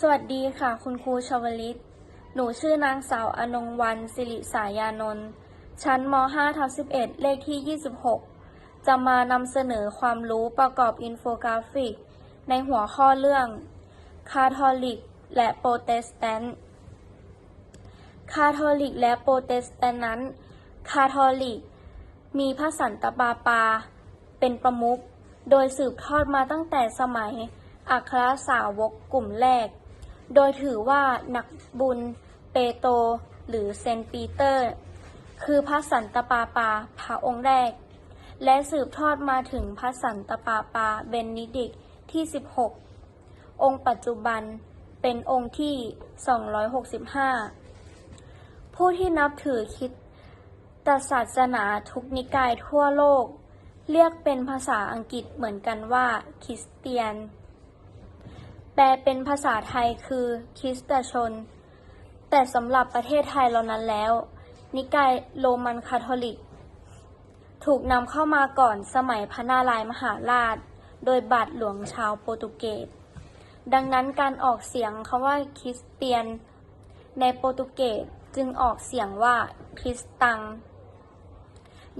สวัสดีค่ะ คุณครูชวลิต หนูชื่อนางสาวอนงวันสิริสายานนท์ชั้นม5ทับ11 เลขที่ 26 จะมานำเสนอความรู้ประกอบอินโฟกราฟิก ในหัวข้อเรื่องคาทอลิก และโปรเตสแตนต์คาทอลิกและโปรเตสแตนต์นั้น คาทอลิก มีพระสันตะปาปา เป็นประมุขโดยสืบทอดมาตั้งแต่สมัยอัครสาวกกลุ่มแรก โดยถือว่านักบุญเปโตรหรือเซนปีเตอร์ คือพระสันตปาปาพระองค์แรก และสืบทอดมาถึงพระสันตปาปาเบนนิดิกที่ 16 องค์ปัจจุบันเป็นองค์ที่ 265 ผู้ที่นับถือคริดตศาสนาทุกนิกายทั่วโลก เรียกเป็นภาษาอังกฤษเหมือนกันว่าคริสเตียน แปลเป็นภาษาไทยคือคริสตชน แต่สำหรับประเทศไทยเรานั้นแล้ว นิกายโรมันคาทอลิก ถูกนำเข้ามาก่อนสมัยพระนารายมหาราช โดยบาทหลวงชาวโปรตุเกส ดังนั้นการออกเสียงคำว่าคริสเตียน ในโปรตุเกสจึงออกเสียงว่าคริสตัง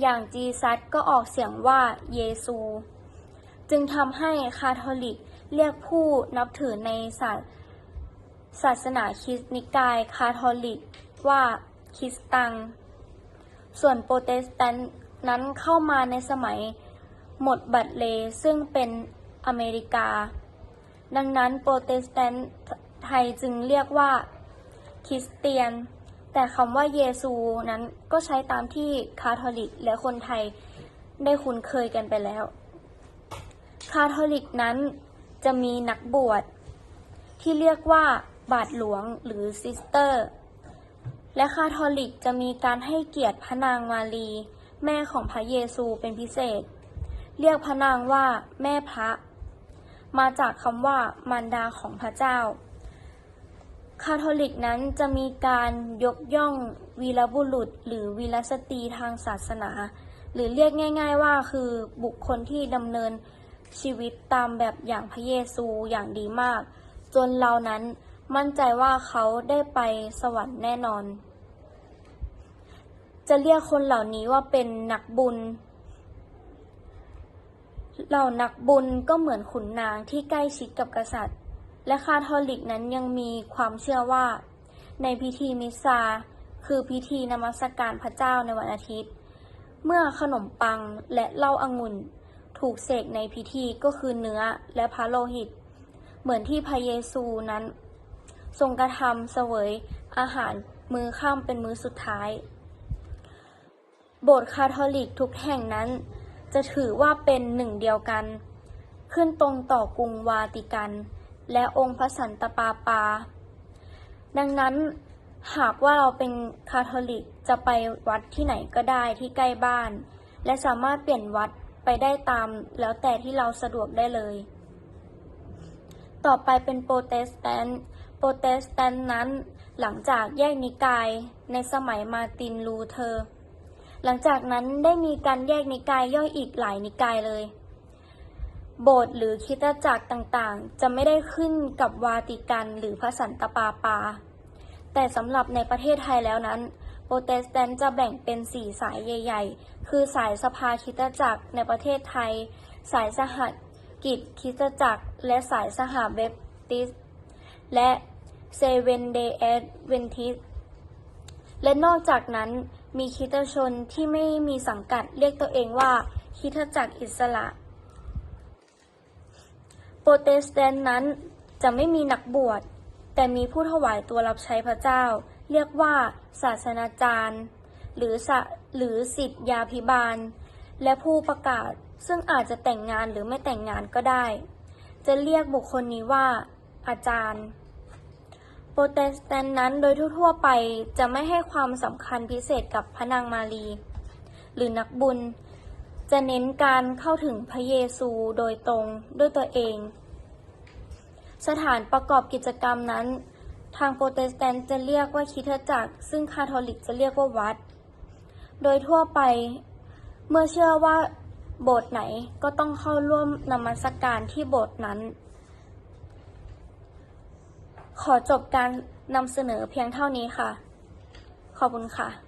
อย่างจีซัสก็ออกเสียงว่าเยซู จึงทำให้คาทอลิก เรียกผู้นับถือในศาสศาสนาคริสต์นิกายคาทอลิกว่าคริสตัง ส่วนโปรเตสแตนต์นั้นเข้ามาในสมัยหมดบัตเลซึ่งเป็นอเมริกา ดังนั้นโปรเตสแตนต์ไทยจึงเรียกว่าคริสเตียน แต่คำว่าเยซูนั้นก็ใช้ตามที่คาทอลิกและคนไทยได้คุ้นเคยกันไปแล้ว คาทอลิกนั้น จะมีนักบวชที่เรียกว่าบาทหลวงหรือซิสเตอร์ และคาทอลิกจะมีการให้เกียรติพระนางมารี แม่ของพระเยซูเป็นพิเศษ เรียกพระนางว่าแม่พระ มาจากคำว่ามารดาของพระเจ้า คาทอลิกนั้นจะมีการยกย่องวีรบุรุษ หรือวีรสตรีทางศาสนา หรือเรียกง่าย ๆว่าคือบุคคลที่ดำเนิน ชีวิตตามแบบอย่างพระเยซูอย่างดีมาก จนเรานั้นมั่นใจว่าเขาได้ไปสวรรค์แน่นอน จะเรียกคนเหล่านี้ว่าเป็นนักบุญ เหล่านักบุญก็เหมือนขุนนางที่ใกล้ชิดกับกษัตริย์ และคาทอลิกนั้นยังมีความเชื่อว่า ในพิธีมิสซาคือพิธีนมัสการพระเจ้าในวันอาทิตย์ เมื่อขนมปังและเหล้าอางุ่น ถูกเสกในพิธีก็คือเนื้อและพระโลหิต เหมือนที่พระเยซูนั้น ทรงกระทำเสวยอาหารมื้อค่ำเป็นมือสุดท้าย โบสถ์คาทอลิกทุกแห่งนั้น จะถือว่าเป็นหนึ่งเดียวกัน ขึ้นตรงต่อกรุงวาติกัน และองค์พระสันตะปาปา ดังนั้นหากว่าเราเป็นคาทอลิกจะไปวัดที่ไหนก็ได้ที่ใกล้บ้าน และสามารถเปลี่ยนวัด ไปได้ตามแล้วแต่ที่เราสะดวกได้เลย ต่อไปเป็นโปรเตสแตนต์โปรเตสแตนต์นั้นหลังจากแยกนิกายในสมัยมาตินลูเทอร์ หลังจากนั้นได้มีการแยกนิกายย่อยอีกหลายนิกายเลย โบสถ์หรือคิตจักรต่างๆ จะไม่ได้ขึ้นกับวาติกันหรือพระสันตปาปา แต่สำหรับในประเทศไทยแล้วนั้น โปรเตสแตนต์จะแบ่งเป็นสี่สายใหญ่ ๆ คือสายสภาคิตจักรในประเทศไทย สายสหกิจคิตจักร และสายสหเบปติส และเซเวนเดย์แอดเวนทิส และนอกจากนั้นมีคิตชนที่ไม่มีสังกัดเรียกตัวเองว่าคิตจักรอิสระ โปรเตสแตนต์นั้นจะไม่มีนักบวช แต่มีผู้ถวายตัวรับใช้พระเจ้า เรียกว่าศาสนาจารย์ หรือหรือสิทธยาพิบาล และผู้ประกาศซึ่งอาจจะแต่งงานหรือไม่แต่งงานก็ได้ จะเรียกบุคคลนี้ว่า อาจารย์ โปรเตสแตนต์นั้นโดยทั่วๆไปจะไม่ให้ความสำคัญพิเศษกับพระนางมารี หรือนักบุญ จะเน้นการเข้าถึงพระเยซูโดยตรงด้วยตัวเอง สถานประกอบกิจกรรมนั้น ทางโปรเตสแตนต์จะเรียกว่าคริสตจักร ซึ่งคาทอลิกจะเรียกว่าวัด โดยทั่วไป เมื่อเชื่อว่าโบสถ์ไหนก็ต้องเข้าร่วมนมัสการที่โบสถ์นั้น ขอจบการนำเสนอเพียงเท่านี้ค่ะ ขอบคุณค่ะ